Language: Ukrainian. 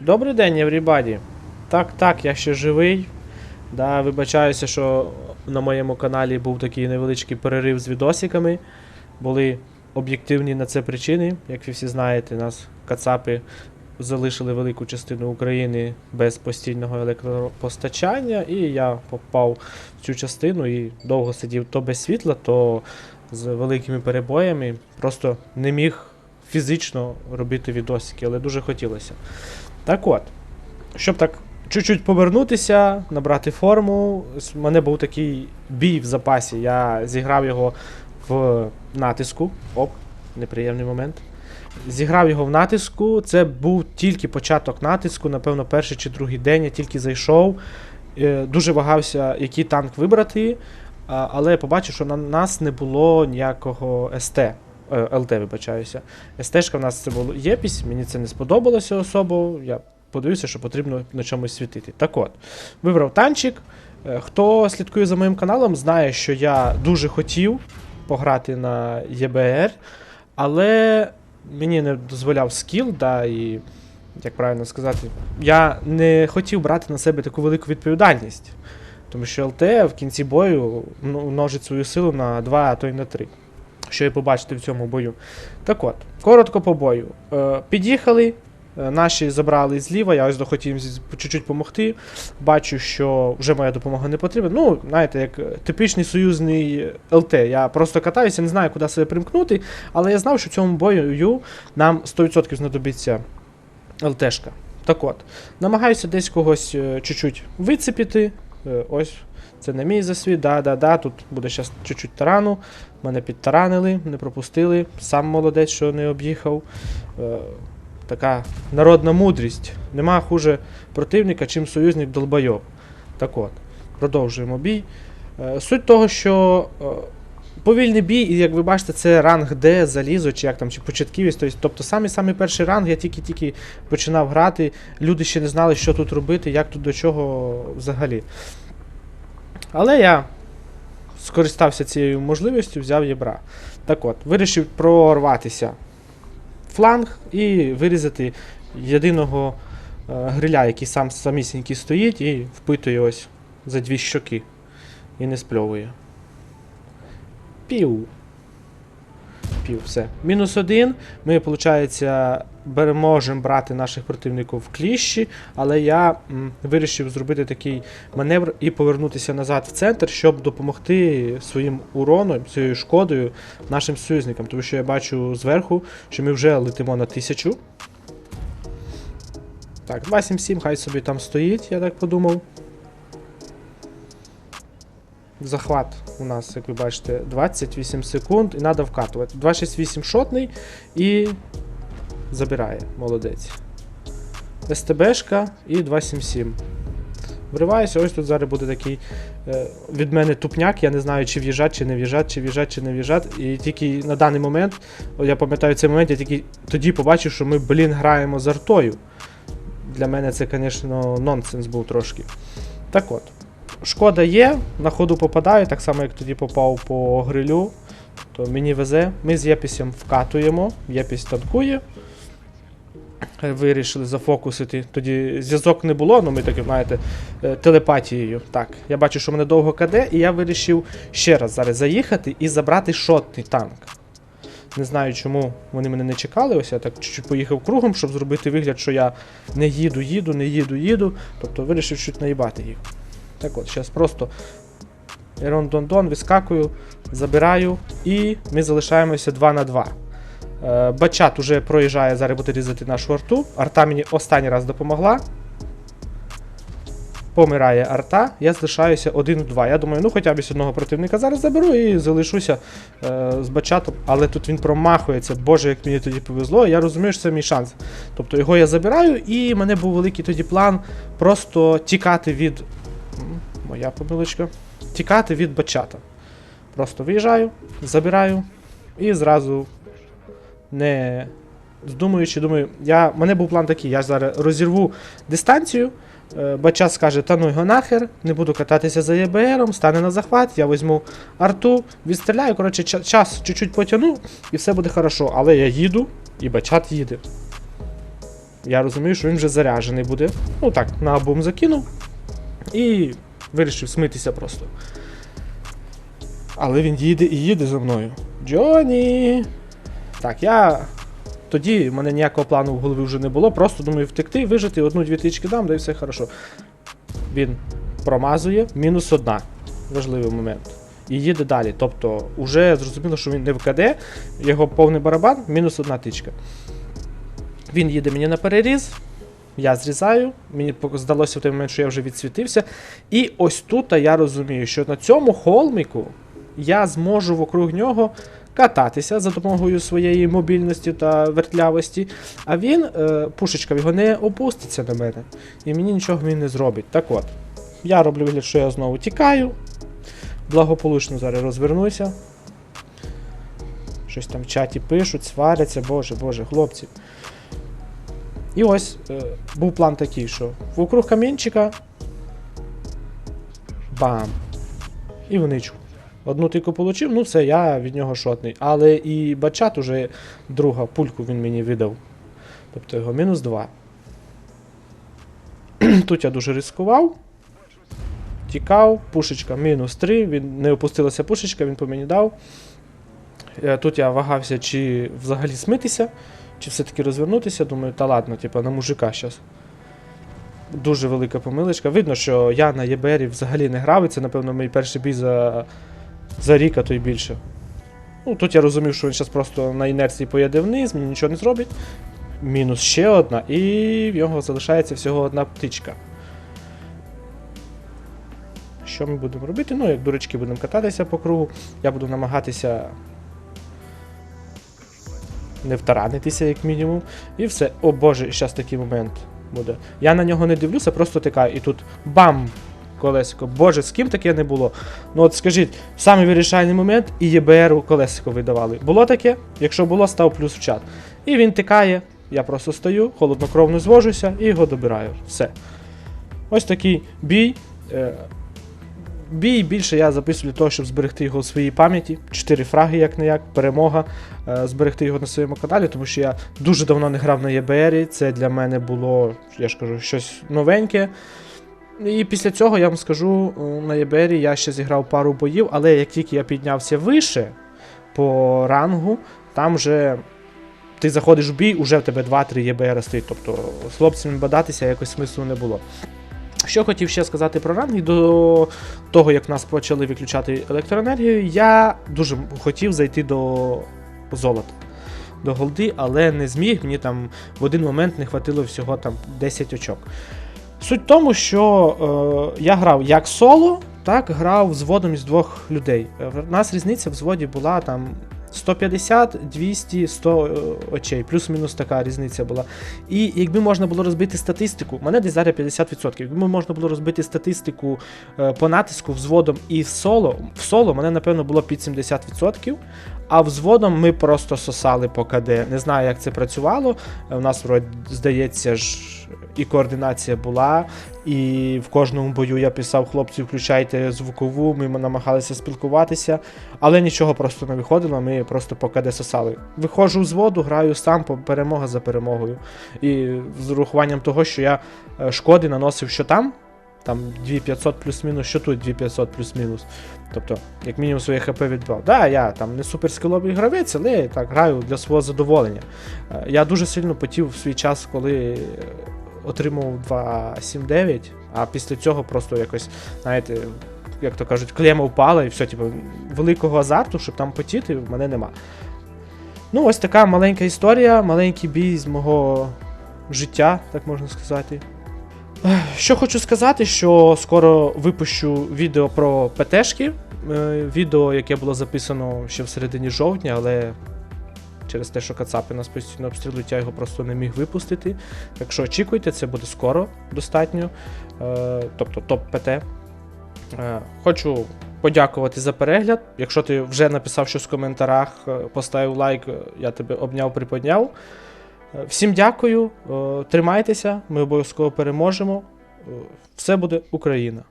Добрий день, everybody. Так, так, я ще живий. Да, вибачаюся, що на моєму каналі був такий невеличкий перерив з відосиками. Були об'єктивні на це причини. Як ви всі знаєте, нас кацапи залишили велику частину України без постійного електропостачання, і я попав в цю частину і довго сидів то без світла, то з великими перебоями. Просто не міг фізично робити відосики, але дуже хотілося. Так от, щоб так чуть-чуть повернутися, набрати форму, в мене був такий бій в запасі. Я зіграв його в натиску. Оп, неприємний момент. Зіграв його в натиску. Це був тільки початок натиску, напевно, перший чи другий день. Я тільки зайшов. Е, Дуже вагався, який танк вибрати, але я побачив, що на нас не було ніякого СТ. Е, ЛТ, вибачаюся. СТшка в нас це було єпісь, мені це не сподобалося особо. Я подивився, що потрібно на чомусь світити. Так от, вибрав танчик. Е, Хто слідкує за моїм каналом, знає, що я дуже хотів пограти на ЄБР, але мені не дозволяв скіл, да, і, як правильно сказати, я не хотів брати на себе таку велику відповідальність. Тому що ЛТ в кінці бою ну, множить свою силу на 2, а то й на 3. Що і побачите в цьому бою. Так от, коротко по бою. Е, під'їхали, е, наші забрали зліва, я ось хотів їм чуть-чуть допомогти. Бачу, що вже моя допомога не потрібна. Ну, знаєте, як е, типічний союзний ЛТ. Я просто катаюся, не знаю, куди себе примкнути, але я знав, що в цьому бою нам 100% знадобиться ЛТшка. Так от, намагаюся десь когось чуть-чуть вицепити. Ось, це не мій засвіт, да-да-да, тут буде зараз чуть-чуть тарану. Мене підтаранили, не пропустили. Сам молодець, що не об'їхав. Е, така народна мудрість. Нема хуже противника, чим союзник долбойов. Так от, продовжуємо бій. Е, суть того, що е, повільний бій, і як ви бачите, це ранг Д, залізо, чи як там, чи початківець. Тобто, тобто самий самий перший ранг, я тільки-тільки починав грати. Люди ще не знали, що тут робити, як тут до чого взагалі. Але я скористався цією можливістю, взяв єбра. Так от, вирішив прорватися фланг і вирізати єдиного е, гриля, який сам самісінький стоїть, і впитує ось за дві щоки. І не спльовує. Пів. Пів, все. Мінус один. Ми, виходить, можемо брати наших противників в кліщі, але я м, вирішив зробити такий маневр і повернутися назад в центр, щоб допомогти своїм уроном, цією шкодою нашим союзникам. Тому що я бачу зверху, що ми вже летимо на тисячу. Так, 277, хай собі там стоїть, я так подумав. Захват у нас, як ви бачите, 28 секунд і треба вкатувати. 268 шотний і забирає. Молодець. СТБшка і 277. Вриваюся, ось тут зараз буде такий е, від мене тупняк. Я не знаю, чи в'їжджати, чи не в'їжджати, чи в'їжджати, чи не в'їжджати. І тільки на даний момент, я пам'ятаю цей момент, я тільки тоді побачив, що ми, блін, граємо з артою. Для мене це, звісно, нонсенс був трошки. Так от. Шкода є, на ходу попадаю, так само як тоді попав по грилю. То мені везе. Ми з Єпісем вкатуємо, Єпісь танкує. Е, Вирішили зафокусити. Тоді зв'язок не було, ну ми таки, знаєте, е, телепатією. Так, я бачу, що мене довго каде, і я вирішив ще раз зараз заїхати і забрати шотний танк. Не знаю, чому вони мене не чекали. Ось я так чуть-чуть поїхав кругом, щоб зробити вигляд, що я не їду, їду, не їду, їду. Тобто вирішив чуть наїбати їх. Так от, зараз просто Ерон-дон-дон, вискакую, забираю, і ми залишаємося 2 на 2. Е, Бачат уже проїжджає, зараз буде різати нашу арту. Арта мені останній раз допомогла. Помирає арта, я залишаюся 1-2. Я думаю, ну хоча б одного противника зараз заберу і залишуся е, з бачатом. Але тут він промахується. Боже, як мені тоді повезло. Я розумію, що це мій шанс. Тобто його я забираю, і мене був великий тоді план просто тікати від. Моя помилочка. Тікати від бачата. Просто виїжджаю, забираю і зразу не здумуючи, думаю, я, мене був план такий, я зараз розірву дистанцію. е, Бачат скаже, та ну його нахер, не буду кататися за ЄБРом, стане на захват, я візьму арту, відстріляю, коротше, час чуть-чуть потягну і все буде хорошо. Але я їду, і бачат їде. Я розумію, що він вже заряджений буде. Ну так, на бум закинув і вирішив смитися просто. Але він їде і їде за мною. Джоні! Так, я. Тоді в мене ніякого плану в голові вже не було. Просто думаю втекти, вижити, одну-дві тички дам, да і все хорошо. Він промазує, мінус одна. Важливий момент. І їде далі. Тобто, вже зрозуміло, що він не вкаде, його повний барабан, мінус одна тичка. Він їде мені на переріз. Я зрізаю, мені здалося в той момент, що я вже відсвітився. І ось тут я розумію, що на цьому холмику я зможу вокруг нього кататися за допомогою своєї мобільності та вертлявості, а він, е, пушечка, його не опуститься на мене. І мені нічого він не зробить. Так от, я роблю вигляд, що я знову тікаю. Благополучно зараз розвернуся. Щось там в чаті пишуть, сваряться, боже, боже, хлопці. І ось був план такий, що вокруг камінчика. Бам! І в ничку. Одну тику получив, ну все, я від нього шотний. Але і бачат уже друга пульку він мені видав. Тобто його мінус 2. Тут я дуже ризикував. Тікав, пушечка мінус 3, він не опустилася пушечка, він по мені дав. Е, Тут я вагався, чи взагалі смитися, чи все-таки розвернутися. Думаю, та ладно, типа на мужика зараз. Дуже велика помилочка. Видно, що я на ЄБРі взагалі не грав, і це, напевно, мій перший бій за, за рік, а то й більше. Ну, тут я розумів, що він зараз просто на інерції поїде вниз, мені нічого не зробить. Мінус ще одна, і в нього залишається всього одна птичка. Що ми будемо робити? Ну, як дурачки будемо кататися по кругу. Я буду намагатися не втаранитися, як мінімум. І все. О боже, зараз такий момент буде. Я на нього не дивлюся, просто тикаю. І тут бам! Колесико. Боже, з ким таке не було? Ну от скажіть, самий вирішальний момент і ЄБРу колесико видавали. Було таке? Якщо було, став плюс в чат. І він тикає. Я просто стою, холоднокровно звожуся і його добираю. Все. Ось такий бій. Бій більше я записую для того, щоб зберегти його у своїй пам'яті. Чотири фраги, як не як, перемога. Е, зберегти його на своєму каналі, тому що я дуже давно не грав на ЄБРі. Це для мене було, я ж кажу, щось новеньке. І після цього я вам скажу, е, на ЄБРі я ще зіграв пару боїв, але як тільки я піднявся вище по рангу, там вже ти заходиш в бій, уже в тебе 2-3 ЄБР стоїть. Тобто з хлопцями бадатися якось смислу не було. Що хотів ще сказати про ранги, до того, як нас почали виключати електроенергію, я дуже хотів зайти до золота, до голди, але не зміг. Мені там в один момент не хватило всього там 10 очок. Суть в тому, що е, я грав як соло, так грав взводом із двох людей. Е, В нас різниця в зводі була там 150, 200, 100 е, очей, плюс-мінус така різниця була. І якби можна було розбити статистику, у мене десь зараз 50%. Якби можна було розбити статистику е, по натиску взводом і в соло, в соло мене, напевно, було під 70%. А взводом ми просто сосали по КД. Не знаю, як це працювало. Е, У нас, вроді, здається ж, і координація була, і в кожному бою я писав хлопці, включайте звукову, ми намагалися спілкуватися, але нічого просто не виходило, ми просто по КД сосали. Виходжу з воду, граю сам перемога за перемогою. І з урахуванням того, що я е, шкоди наносив що там, там 2500 плюс-мінус, що тут 2500 плюс-мінус. Тобто, як мінімум своє ХП відбрав. Да, я там не суперскіловий гравець, але так граю для свого задоволення. Е, Я дуже сильно потів в свій час, коли е, отримав 2.7.9, а після цього просто якось, знаєте, як то кажуть, клема впала і все, типу, великого азарту, щоб там потіти, в мене нема. Ну, ось така маленька історія, маленький бій з мого життя, так можна сказати. Що хочу сказати, що скоро випущу відео про ПТшки. Е, Відео, яке було записано ще в середині жовтня, але через те, що кацапи нас постійно обстрілюють, я його просто не міг випустити. Так що очікуйте, це буде скоро достатньо. Е, Тобто топ-ПТ. Е, Хочу подякувати за перегляд. Якщо ти вже написав щось в коментарях, е, поставив лайк, я тебе обняв, приподняв. Всім дякую, тримайтеся, ми обов'язково переможемо. Все буде Україна!